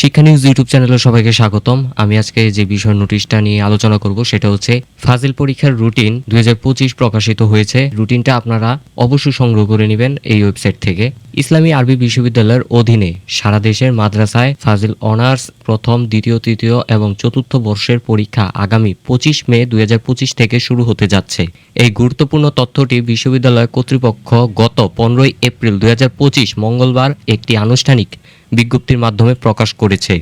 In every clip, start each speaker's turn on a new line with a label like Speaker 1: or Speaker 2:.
Speaker 1: শিক্ষা news YouTube চ্যানেলে সবাইকে স্বাগতম। আমি আজকে যে বিষয় নোটিশটা নিয়ে আলোচনা করব, সেটা হচ্ছে ফাজিল পরীক্ষার রুটিন দুই হাজার পঁচিশ প্রকাশিত হয়েছে। রুটিনটা আপনারা অবশ্যই সংগ্রহ করে নেবেন এই ওয়েবসাইট থেকে। ইসলামী আরবি বিশ্ববিদ্যালয়ের অধীনে সারা দেশের মাদ্রাসায় ফাজিল অনার্স প্রথম, দ্বিতীয়, তৃতীয় এবং চতুর্থ বর্ষের পরীক্ষা আগামী পঁচিশ মে দুই হাজার পঁচিশ থেকে শুরু হতে যাচ্ছে। এই গুরুত্বপূর্ণ তথ্যটি বিশ্ববিদ্যালয় কর্তৃপক্ষ গত পনেরোই এপ্রিল দুই হাজার পঁচিশ মঙ্গলবার একটি আনুষ্ঠানিক বিজ্ঞপ্তির মাধ্যমে প্রকাশ করেছে।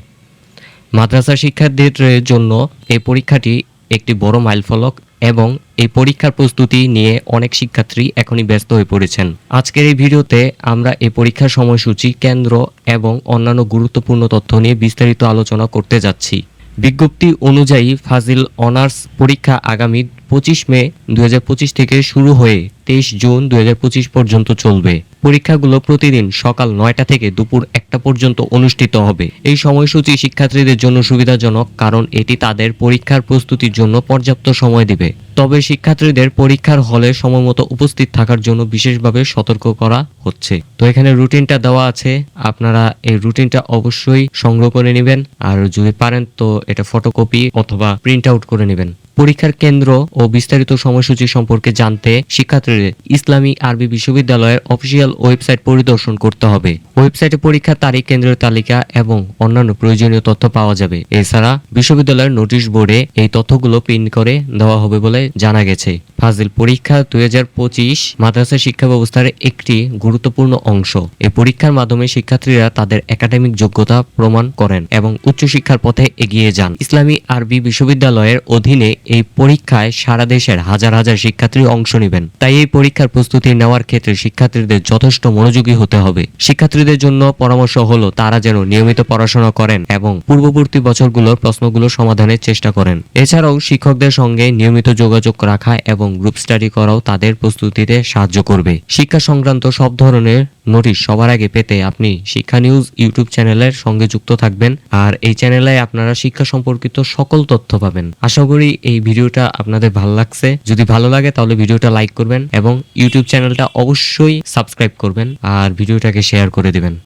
Speaker 1: মাদ্রাসা শিক্ষার্থীদের জন্য এই পরীক্ষাটি একটি বড় মাইলফলক এবং এই পরীক্ষার প্রস্তুতি নিয়ে অনেক শিক্ষার্থী এখনই ব্যস্ত হয়ে পড়েছেন। আজকের এই ভিডিওতে আমরা এই পরীক্ষার সময়সূচি, কেন্দ্র এবং অন্যান্য গুরুত্বপূর্ণ তথ্য নিয়ে বিস্তারিত আলোচনা করতে যাচ্ছি। বিজ্ঞপ্তি অনুযায়ী ফাজিল অনার্স পরীক্ষা আগামী পঁচিশ মে দু হাজার পঁচিশ থেকে শুরু হয়ে তেইশ জুন দু হাজার পঁচিশ পর্যন্ত চলবে। পরীক্ষাগুলো প্রতিদিন সকাল নয়টা থেকে দুপুর একটা পর্যন্ত অনুষ্ঠিত হবে। এই সময়সূচি শিক্ষার্থীদের জন্য সুবিধাজনক কারণ এটি তাদের পরীক্ষার প্রস্তুতির জন্য পর্যাপ্ত সময় দিবে। তবে শিক্ষার্থীদের পরীক্ষার হলে সময়মতো উপস্থিত থাকার জন্য বিশেষভাবে সতর্ক করা হচ্ছে। তো এখানে রুটিনটা দেওয়া আছে। আপনারা এই রুটিনটা অবশ্যই সংগ্রহ করে নেবেন। আর যদি পারেন তো এটা ফটোকপি অথবা প্রিন্ট আউট করে নেবেন। পরীক্ষার কেন্দ্র ও বিস্তারিত সময়সূচি সম্পর্কে জানতে শিক্ষার্থীদের ইসলামী আরবি বিশ্ববিদ্যালয়ের অফিসিয়াল ওয়েবসাইট পরিদর্শন করতে হবে। ওয়েবসাইটে পরীক্ষার তারিখ, কেন্দ্রের তালিকা এবং অন্যান্য প্রয়োজনীয় তথ্য পাওয়া যাবে। এছাড়া বিশ্ববিদ্যালয়ের নোটিশ বোর্ডে এই তথ্যগুলো প্রিন্ট করে দেওয়া হবে বলে জানা গেছে। ফাজিল পরীক্ষা দুই হাজার পঁচিশ মাদ্রাসা শিক্ষা ব্যবস্থার একটি গুরুত্বপূর্ণ অংশ। এই পরীক্ষার মাধ্যমে শিক্ষার্থীরা তাদের একাডেমিক যোগ্যতা প্রমাণ করেন এবং উচ্চশিক্ষার পথে এগিয়ে যান। ইসলামী আরবি বিশ্ববিদ্যালয়ের অধীনে এই পরীক্ষায় সারা দেশের হাজার হাজার শিক্ষার্থী অংশ নেবেন। তাই এই পরীক্ষার প্রস্তুতি নেওয়ার ক্ষেত্রে শিক্ষার্থীদের যথেষ্ট মনোযোগী হতে হবে। শিক্ষার্থীদের জন্য পরামর্শ হলো, তারা যেন নিয়মিত পড়াশোনা করেন এবং পূর্ববর্তী বছরগুলোর প্রশ্নগুলো সমাধানের চেষ্টা করেন। এছাড়াও শিক্ষকদের সঙ্গে নিয়মিত যোগাযোগ রাখা এবং গ্রুপ স্টাডি করাও তাদের প্রস্তুতিতে সাহায্য করবে। শিক্ষা সংক্রান্ত সব ধরনের নোটিশ সবার আগে পেতে আপনি শিক্ষা নিউজ ইউটিউব চ্যানেলের সঙ্গে যুক্ত থাকবেন আর এই চ্যানেলে আপনারা শিক্ষা সম্পর্কিত সকল তথ্য পাবেন। আশা করি এই ভিডিওটা আপনাদের ভালো লাগছে। যদি ভালো লাগে তাহলে ভিডিওটা লাইক করবেন এবং ইউটিউব চ্যানেলটা অবশ্যই সাবস্ক্রাইব করবেন আর ভিডিওটাকে শেয়ার করে দিবেন।